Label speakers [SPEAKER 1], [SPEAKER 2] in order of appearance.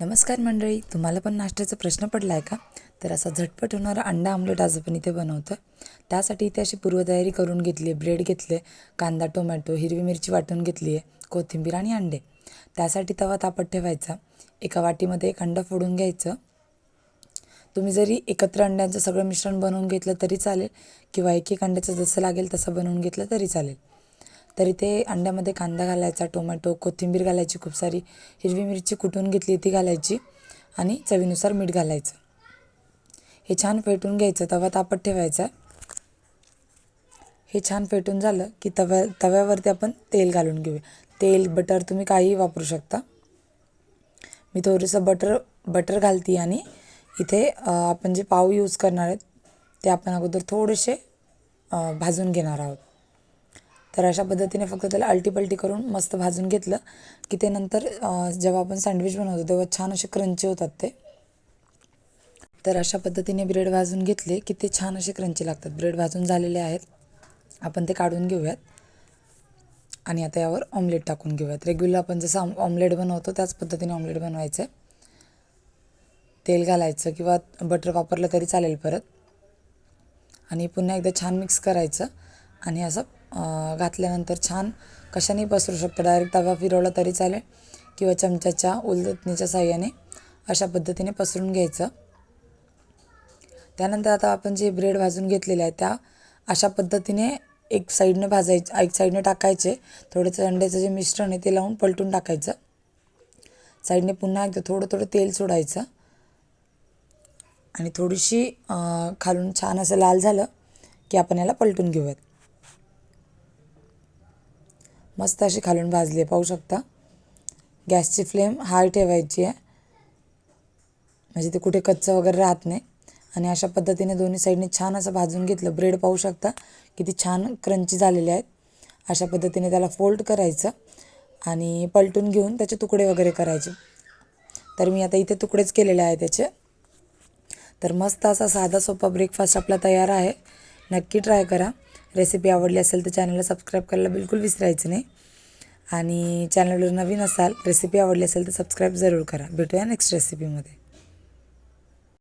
[SPEAKER 1] नमस्कार मंडळी तुम्हाला पण नाश्त्याचा प्रश्न पडला आहे का? तर असा झटपट होणारा अंडा आमलेट आज आपण इथे बनवतो त्यासाठी इथे अशी पूर्वतयारी करून घेतली आहे ब्रेड घेतले कांदा टोमॅटो हिरवी मिरची वाटून घेतली आहे कोथिंबीर आणि अंडे. त्यासाठी तवा तापत ठेवायचा. एका वाटीमध्ये एक अंडा फोडून घ्यायचं. तुम्ही जरी एकत्र अंड्यांचं सगळं मिश्रण बनवून घेतलं तरी चालेल किंवा एक एक अंड्याचं जसं लागेल तसं बनवून घेतलं तरी चालेल. तर इथे अंड्यामध्ये कांदा घालायचा टोमॅटो कोथिंबीर घालायची खूप सारी हिरवी मिरची कुटून घेतली ती घालायची आणि चवीनुसार मीठ घालायचं. हे छान फेटून घ्यायचं तवा तापत ठेवायचा. हे छान फेटून झालं की तव्या तव्यावरती आपण तेल घालून घेऊया. तेल बटर तुम्ही काहीही वापरू शकता. मी थोडंसं बटर बटर घालते आणि इथे आपण जे पाव यूज करणार आहेत ते आपण अगोदर थोडेसे भाजून घेणार आहोत. तर अशा पद्धतीने फक्त त्याला अल्टीपल्टी करून मस्त भाजून घेतलं की ते नंतर जेव्हा आपण सँडविच बनवतो तेव्हा छान असे क्रंची होतात ते. तर अशा पद्धतीने ब्रेड भाजून घेतले की ते छान असे क्रंची लागतात. ब्रेड भाजून झालेले आहेत. आपण ते काढून घेऊयात. आणि आता यावर ऑमलेट टाकून घेऊयात. रेग्युलर आपण जसं ऑमलेट बनवतो त्याच पद्धतीने ऑमलेट बनवायचं आहे तेल घालायचं किंवा बटर वापरलं तरी चालेल परत. आणि पुन्हा एकदा छान मिक्स करायचं. आणि असं घातल्यानंतर छान कशाने पसरू शकतो. डायरेक्ट तवा फिरवला तरी चालेल. किंवा चमच्याच्या उलटणीच्या साह्याने अशा पद्धतीने पसरून घ्यायचं. त्यानंतर आता आपण जे ब्रेड भाजून घेतलेले आहे त्या अशा पद्धतीने एक साईडने भाजायचे एक साईडने टाकायचे. थोडंसं अंड्याचं जे मिश्रण आहे ते लावून पलटून टाकायचं. साईडने पुन्हा एकदा थोडं थोडं तेल सोडायचं. आणि थोडीशी खालून छान असं लाल झालं की आपण याला पलटून घेऊयात. मस्त अशी खालून भाजली आहे. पाहू शकता? गॅसची फ्लेम हाय ठेवायची आहे. म्हणजे ते कुठे कच्चं वगैरे राहत नाही. आणि अशा पद्धतीने दोन्ही साईडने छान असं भाजून घेतलं. ब्रेड पाहू शकता? किती छान क्रंची झालेले आहेत. अशा पद्धतीने त्याला फोल्ड करायचं आणि पलटून घेऊन त्याचे तुकडे वगैरे करायचे. तर मी आता इथे तुकडेच केलेले आहे त्याचे. तर मस्त असा साधा सोपा ब्रेकफास्ट आपला तयार आहे. नक्की ट्राय करा. रेसिपी आवडली असेल तर चॅनलला सबस्क्राईब करायला बिलकुल विसरायचं नाही. आणि चॅनलवर नवीन असाल रेसिपी आवडली असेल तर सबस्क्राईब जरूर करा. भेटूया नेक्स्ट रेसिपीमध्ये